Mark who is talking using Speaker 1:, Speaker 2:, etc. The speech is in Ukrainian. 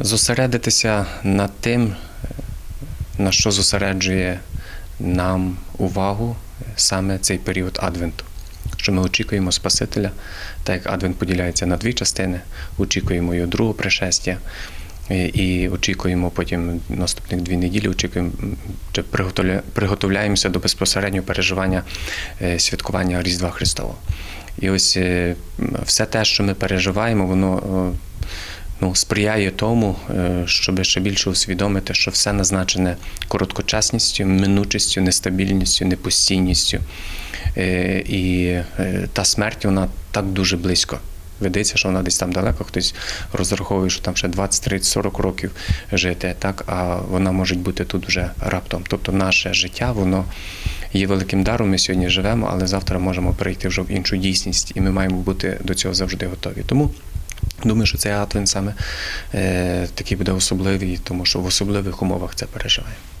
Speaker 1: Зосередитися над тим, на що зосереджує нам увагу саме цей період Адвенту. Що ми очікуємо Спасителя, так як Адвент поділяється на дві частини, очікуємо його другого пришестя. І- очікуємо потім наступних дві неділі, очікуємо, чи приготовля- приготовляємося до безпосереднього переживання е, святкування Різдва Христового. І ось е, все те, що ми переживаємо, воно ну, сприяє тому, е, щоб ще більше усвідомити, що все назначене короткочасністю, минучістю, нестабільністю, непостійністю. Е, І е, та смерть, вона так дуже близько. Видається, що вона десь там далеко, хтось розраховує, що там ще 20, 30, 40 років жити, так, а вона може бути тут вже раптом. Тобто наше життя, воно є великим даром. Ми сьогодні живемо, але завтра можемо перейти вже в іншу дійсність, і ми маємо бути до цього завжди готові. Тому Думаю, що цей адвент саме е, такий буде особливий, тому що в особливих умовах це переживаємо.